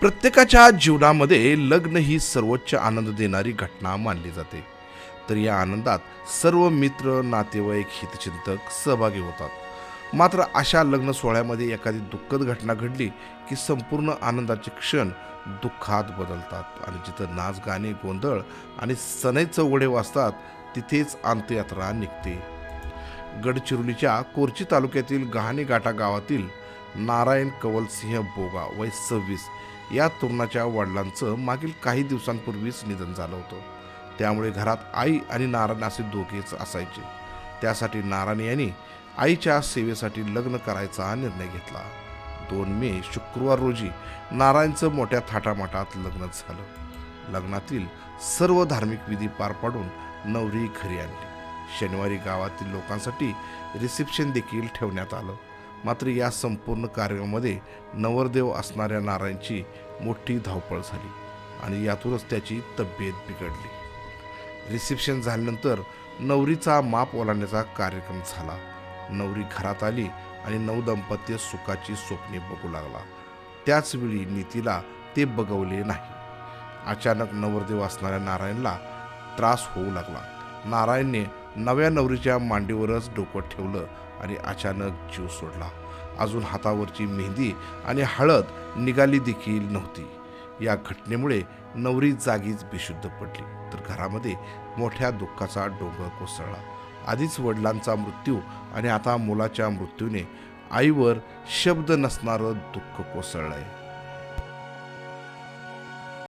प्रत्येकाच्या जीवनामध्ये लग्न ही सर्वोच्च आनंद देणारी घटना मानली जाते. तर या आनंदात सर्व मित्र नातेवाईक हितचिंतक सहभागी होतात. मात्र अशा लग्न सोहळ्यामध्ये एखादी दुःखद घटना घडली की संपूर्ण आनंदाचे क्षण दुःखात बदलतात आणि जिथं नाच गाणे गोंधळ आणि सनई चौघडे वाजतात तिथेच अंत्ययात्रा निघते. गडचिरोलीच्या कोरची तालुक्यातील गहाणे गाटा गावातील नारायण कवलसिंह बोगा वय सव्वीस या तरुणाच्या वडिलांचं मागील काही दिवसांपूर्वीच निधन झालं होतं. त्यामुळे घरात आई आणि नारायण असे दोघेच असायचे. त्यासाठी नारायण यांनी आईच्या सेवेसाठी लग्न करायचा निर्णय घेतला. दोन मे शुक्रवार रोजी नारायणचं मोठ्या थाटामाटात लग्न झालं. लग्नातील सर्व धार्मिक विधी पार पाडून नवरी घरी आणली. शनिवारी गावातील लोकांसाठी रिसेप्शन देखील ठेवण्यात आलं. मात्र या संपूर्ण कार्यामध्ये नवरदेव असणाऱ्या नारायणची मोठी धावपळ झाली आणि यातूनच त्याची तब्येत बिघडली. रिसेप्शन झाल्यानंतर नवरीचा माप ओलांडण्याचा कार्यक्रम झाला. नवरी घरात आली आणि नवदंपत्य सुखाची स्वप्ने बघू लागला. त्याचवेळी नीतीला ते बघवले नाही. अचानक नवरदेव असणाऱ्या नारायणला त्रास होऊ लागला. नारायणने नव्या नवरीच्या मांडीवरच डोकं ठेवलं आणि अचानक जीव सोडला. अजून हातावरची मेहंदी आणि हळद निघाली देखील नव्हती. या घटनेमुळे नवरी जागीच बेशुद्ध पडली. तर घरामध्ये मोठ्या दुःखाचा डोंगर कोसळला. आधीच वडिलांचा मृत्यू आणि आता मुलाच्या मृत्यूने आईवर शब्द नसणारं दुःख कोसळलं आहे